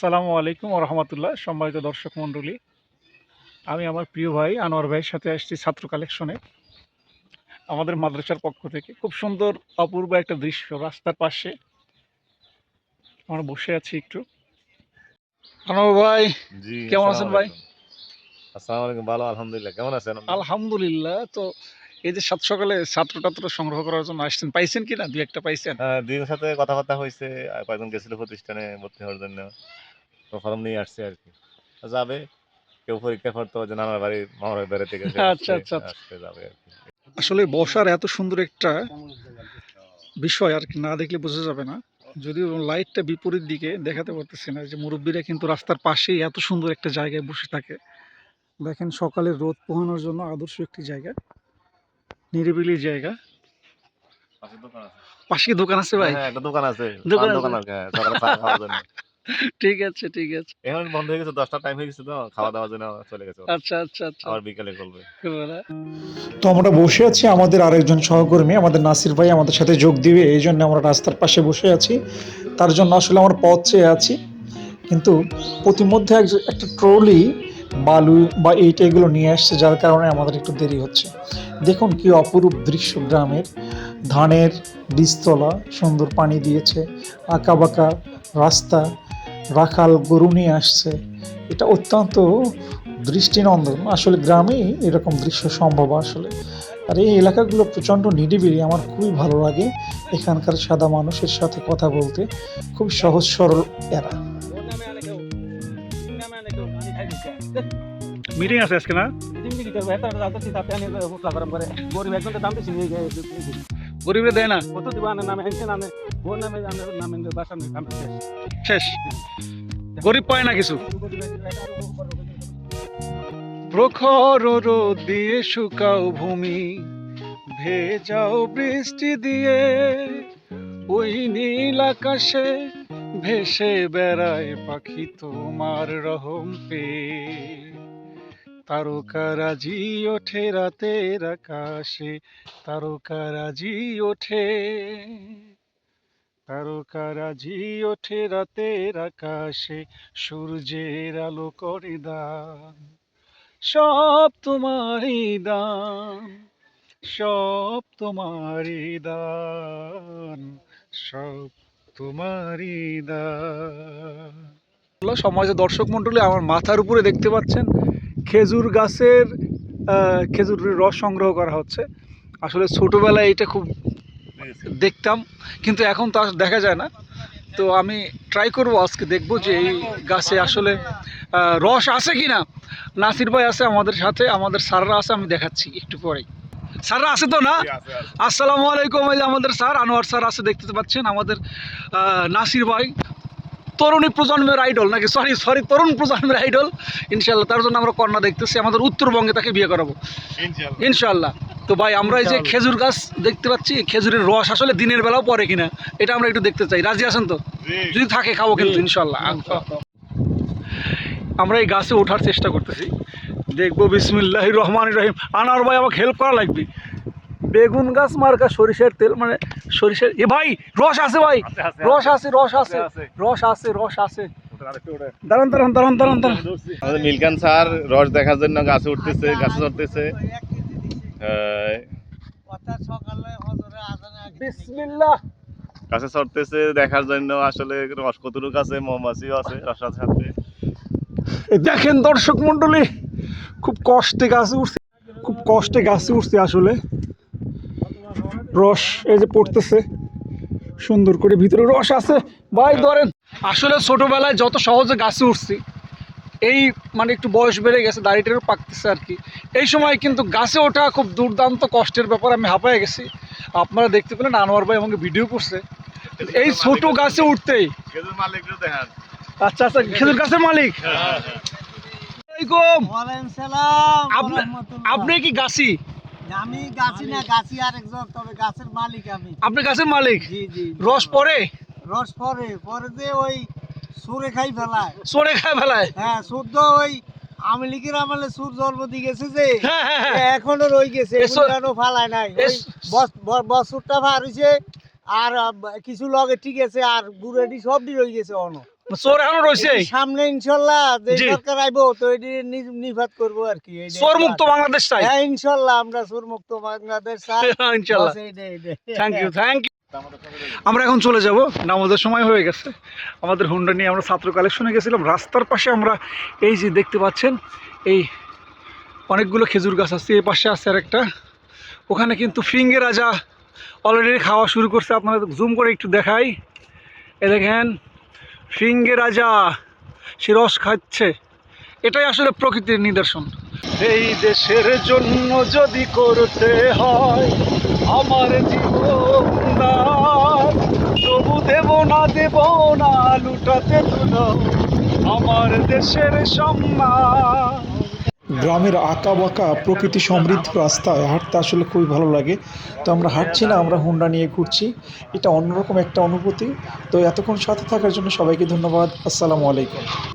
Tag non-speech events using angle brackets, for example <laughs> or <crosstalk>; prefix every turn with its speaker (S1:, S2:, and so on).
S1: আসসালামু আলাইকুম রহমতুল্লাহ সম্মানিত দর্শক মণ্ডলী। আমি আমার প্রিয় ভাই আনোয়ার ভাইয়ের সাথে আসছি ছাত্র কালেকশনে। আমাদের মাদ্রাসার পক্ষ থেকে খুব সুন্দর অপূর্ব একটা দৃশ্য রাস্তার পাশে। আমরা বসে আছি একটু। আনোয়ার ভাই কেমন আছেন ভাই?
S2: আসসালামু আলাইকুম ভালো আলহামদুলিল্লাহ। কেমন আছেন?
S1: আলহামদুলিল্লাহ তো এই যে সাত সকালে ছাত্র টাত্র সংগ্রহ করার জন্য আসছেন পাইছেন কিনা? দুই একটা পাইছেন?
S2: হ্যাঁ দুইজনের সাথে কথাবার্তা হয়েছে কয়েকজন গেছিল প্রতিষ্ঠানে ভর্তি হওয়ার জন্য। তো ফর্ম নিয়ে আসছে আর কি। যাবে কেউ পরীক্ষা করতে যে নানার বাড়ি মামার বাড়ি বেড়াতে গেছে
S1: আচ্ছা,
S2: আসছে,
S1: আচ্ছা, আচ্ছা।
S2: আসতে যাবে আর কি।
S1: আসলে বসার এত সুন্দর একটা বিষয় আর কি না দেখলে বোঝা যাবে না। যদিও লাইটটা বিপরীত দিকে দেখাতে পারতেছি না যে মুরব্বীরা কিন্তু রাস্তার পাশেই এত সুন্দর একটা জায়গায় বসে থাকে। দেখেন সকালে রোদ পোহানোর জন্য আদর্শ একটি জায়গা নিরিবিলি জায়গা।
S2: পাশে দোকান আছে।
S1: কি দোকান আছে ভাই?
S2: হ্যাঁ একটা দোকান আছে।
S1: দোকান আছে?
S2: দোকান আছে হ্যাঁ, সকালে চা খাওয়ার জন্য।
S1: ঠিক আছে ঠিক আছে।
S2: এখন বন্ধ হয়ে গেছে দশটা টাইম হয়ে গেছে তো খাওয়া দাওয়ার জন্য চলে গেছে
S1: আচ্ছা আচ্ছা আচ্ছা।
S2: আবার বিকালে করবে
S1: তো আমরা বসে আছি আমাদের আরেকজন সহকর্মী আমাদের নাসির ভাই আমাদের সাথে যোগ দিবে এই জন্য আমরা রাস্তার পাশে বসে আছি। তার জন্য আসলে আমরা পথ চেয়ে আছি। কিন্তু প্রতিমধ্যে এক- একটা ট্রলি বালু বা এইটা এগুলো নিয়ে আসছে যার কারণে আমাদের একটু দেরি হচ্ছে। দেখুন কি অপরূপ দৃশ্য গ্রামের। ধানের বীজতলা সুন্দর পানি দিয়েছে আঁকা বাঁকা রাস্তা রাখাল গরু নিয়ে আসছে। এটা অত্যন্ত দৃষ্টিনন্দন। আসলে গ্রামেই এরকম দৃশ্য সম্ভব আসলে। আর এই এলাকাগুলো প্রচণ্ড নিরিবিলি। আমার খুবই ভালো লাগে এখানকার সাদা মানুষের সাথে কথা বলতে। খুব সহজ সরল এরা। মিটিং আছে আজকে না? গরিবরে দেয় না। গরিব পায় না কিছু। প্রখর রোদ দিয়ে শুকাও ভূমি, ভেজাও বৃষ্টি দিয়ে ওই নীল আকাশে ভেসে বেড়ায় পাখি তোমার রহম পে তারকারাজি ওঠে রাতের আকাশে তারকারাজি ওঠে। তারকারাজি ওঠে রাতের আকাশে, সূর্যের আলো করে দান। সব তোমারই দান, সব তোমারই দান, সব তোমারই দান। সমাজে দর্শক মণ্ডলী, আমার মাথার উপরে দেখতে পাচ্ছেন, খেজুর গাছের খেজুরের রস সংগ্রহ করা হচ্ছে। আসলে ছোটোবেলায় এটা খুব দেখতাম কিন্তু এখন তো দেখা যায় না। তো আমি ট্রাই করব আজকে দেখব যে এই গাছে আসলে রস আছে কি না নাসির ভাই আছে আমাদের সাথে আমাদের সাররা আছে আমি দেখাচ্ছি একটু পরেই। স্যাররা আছে তো না? আসসালামু আলাইকুম এই আমাদের স্যার আনোয়ার স্যার আছে দেখতে পাচ্ছেন আমাদের নাসির ভাই। তরুণী প্রজন্মের আইডল নাকি? সরি সরি তরুণ প্রজন্মের আইডল ইনশাল্লাহ তার জন্য আমরা কন্যা দেখতেছি আমাদের উত্তরবঙ্গে তাকে বিয়ে করাবো। ইনশাল্লাহ তো ভাই আমরা এই যে খেজুর গাছ দেখতে পাচ্ছি খেজুরের রস আসলে দিনের বেলাও পড়ে কিনা এটা আমরা একটু দেখতে চাই। রাজি আছেন তো? যদি থাকে খাব কিন্তু ইনশাল্লাহ আমরা এই গাছে ওঠার চেষ্টা করতেছি। দেখব বিসমিল্লাহ রহমান রহিম। আনার ভাই আমাকে হেল্প করা লাগবে। বেগুন গাছ মার্কা সরিষার তেল মানে সরিষার এ ভাই রস আছে ভাই। রস আছে। রস আছে। রস আছে রস আছে। দাঁড়ান দাঁড়ান দাঁড়ান দাঁড়ান দাঁড়ান।
S2: আমাদের মিলকান স্যার রস দেখার জন্য গাছে উঠতেছে গাছে চড়তেছে।
S1: বিসমিল্লাহ।
S2: গাছে চড়তেছে দেখার জন্য আসলে রস কতটুকু আছে মৌমাছিও আছে রসার সাথে
S1: দেখেন দর্শক মন্ডলী খুব কষ্টে গাছে উঠছে খুব কষ্টে গাছে উঠছে আসলে। রস এই যে পড়তেছে। সুন্দর করে ভিতরে রস আছে। ভাই ধরেন আসলে ছোটবেলায় যত সহজে গাছে উঠছি এই মানে একটু বয়স বেড়ে গেছে দাড়িটারও পাকতেছে আর কি। এই সময় কিন্তু গাছে ওঠা খুব দুর্দান্ত কষ্টের ব্যাপার আমি হাঁপায় গেছি। আপনারা দেখতে পেলেন আনোয়ার ভাই আমাকে ভিডিও করছে। এই ছোট গাছে উঠতেই। আচ্ছা আচ্ছা খেজুর গাছের মালিক।
S3: সালাম
S1: আপনি- আপনি কি গাছি?
S3: আমি গাছি না গাছি আরেকজন তবে গাছের মালিক আমি।
S1: আপনি গাছের মালিক?
S3: জি জি
S1: রস পরে?
S3: রস পরে পরে যে ওই সুরে খাই ফেলায়।
S1: চড়ে খাই ফেলায়?
S3: হ্যাঁ শুদ্ধ ওই আমি লিখির আমলে সুর জন্ম দিয়ে গেছে যে
S1: হ্যাঁ হ্যাঁ হ্যাঁ।
S3: এখনও রই গেছে এখনও ফালায় নাই। বছরটা ভার হইছে আর কিছু লগে ঠিক আছে আর গুড়েডি সবটি রই গেছে অন
S1: চোর এখনও রয়েছে।
S3: সামনে ইনশাল্লাহ সরকার আইবো তো এটি নি- করব আর কি
S1: চোর মুক্ত বাংলাদেশ চাই।
S3: হ্যাঁ ইনশাল্লাহ আমরা চোর মুক্ত বাংলাদেশ চাই। <laughs>
S1: ইনশাল্লাহ।
S3: এইটাই, এইটাই।
S1: থ্যাংক ইউ থ্যাংক ইউ আমরা এখন চলে যাব। নামাজের সময় হয়ে গেছে। আমাদের হুন্ডা নিয়ে আমরা ছাত্র কালেকশনে গেছিলাম। রাস্তার পাশে আমরা এই যে দেখতে পাচ্ছেন এই অনেকগুলো খেজুর গাছ আছে এই পাশে আছে আর একটা ওখানে কিন্তু ফিঙ্গে রাজা অলরেডি খাওয়া শুরু করছে। আপনাদের জুম করে একটু দেখাই। এ দেখেন ফিঙ্গে রাজা, সে রস খাচ্ছে। এটাই আসলে প্রকৃতির নিদর্শন। এই দেশের জন্য যদি করতে হয়, আমার জীবন তবু দেব না দেব না, লুটাতে তুলো। আমার দেশের সম্মান
S4: গ্রামের আঁকা বাঁকা প্রকৃতি সমৃদ্ধ রাস্তায় হাঁটতে আসলে খুবই ভালো লাগে। তো আমরা হাঁটছি না, আমরা হুন্ডা নিয়ে ঘুরছি। এটা অন্যরকম একটা অনুভূতি। তো এতক্ষণ সাথে থাকার জন্য সবাইকে ধন্যবাদ। আসসালামু আলাইকুম।